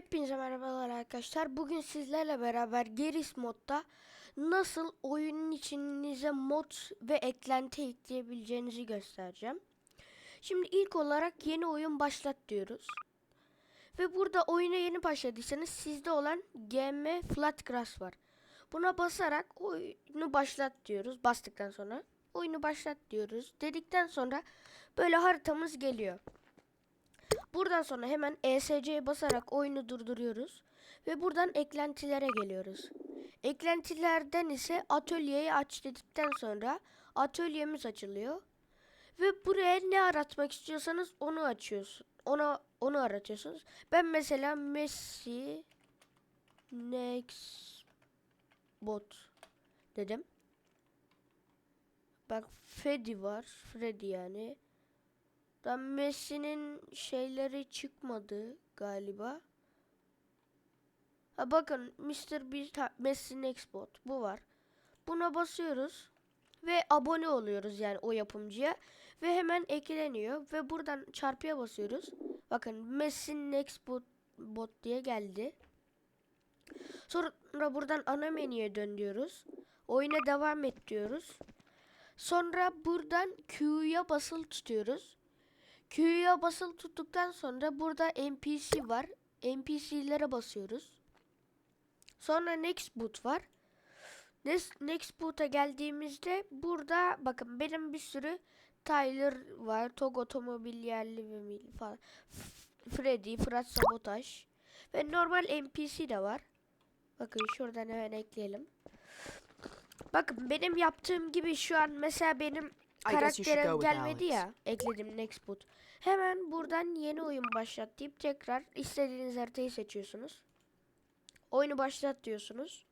Hepinize merhabalar arkadaşlar. Bugün sizlerle beraber Geris modda nasıl oyunun içinize mod ve eklenti ekleyebileceğinizi göstereceğim. Şimdi ilk olarak yeni oyun başlat diyoruz. Ve burada oyuna yeni başladıysanız sizde olan GM Flatgrass var. Buna basarak oyunu başlat diyoruz. Bastıktan sonra oyunu başlat diyoruz. Dedikten sonra böyle haritamız geliyor. Buradan sonra hemen ESC'ye basarak oyunu durduruyoruz. Ve buradan eklentilere geliyoruz. Eklentilerden ise atölyeyi aç dedikten sonra atölyemiz açılıyor. Ve buraya ne aratmak istiyorsanız onu açıyorsun. Ona onu aratıyorsunuz. Ben mesela Messi next bot dedim. Bak Freddy var. Freddy yani. Da Messi'nin şeyleri çıkmadı galiba. Ha bakın Mr. Beast ha, Messi Next Bot bu var. Buna basıyoruz ve abone oluyoruz yani o yapımcıya ve hemen ekleniyor ve buradan çarpıya basıyoruz. Bakın Messi Next Bot, bot diye geldi. Sonra buradan ana menüye dön diyoruz. Oyuna devam et diyoruz. Sonra buradan Q'ya basılı tutuyoruz. Q'ya basılı tuttuktan sonra burada NPC var. NPC'lere basıyoruz. Sonra Next Boot var. Next, Boot'a geldiğimizde burada bakın benim bir sürü Tyler var. Tog Otomobil yerli ve milli falan. Freddy, Fırat Sabotaj. Ve normal NPC de var. Bakın şuradan hemen ekleyelim. Bakın benim yaptığım gibi şu an mesela benim Karakterim gelmedi ya. Ekledim next boot. Hemen buradan yeni oyun başlat deyip tekrar istediğiniz haritayı seçiyorsunuz. Oyunu başlat diyorsunuz.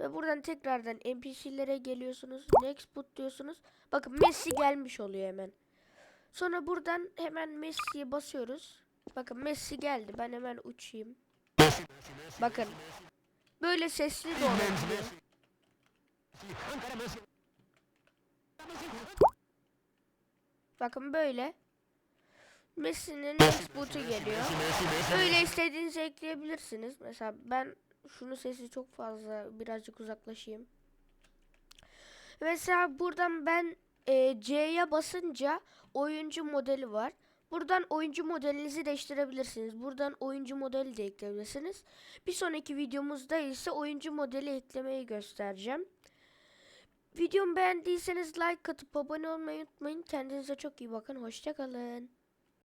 Ve buradan tekrardan NPC'lere geliyorsunuz. Next boot diyorsunuz. Bakın Messi gelmiş oluyor hemen. Sonra buradan hemen Messi'ye basıyoruz. Bakın Messi geldi. Ben hemen uçayım. Bakın. Böyle sesli de olabiliyor. Bakın böyle. Messi'nin boot'u geliyor. Böyle istediğinizi ekleyebilirsiniz. Mesela ben şunu sesi çok fazla birazcık uzaklaşayım. Mesela buradan ben e, C'ye basınca oyuncu modeli var. Buradan oyuncu modelinizi değiştirebilirsiniz. Buradan oyuncu modeli de ekleyebilirsiniz. Bir sonraki videomuzda ise oyuncu modeli eklemeyi göstereceğim. Videomu beğendiyseniz like atıp abone olmayı unutmayın. Kendinize çok iyi bakın. Hoşçakalın.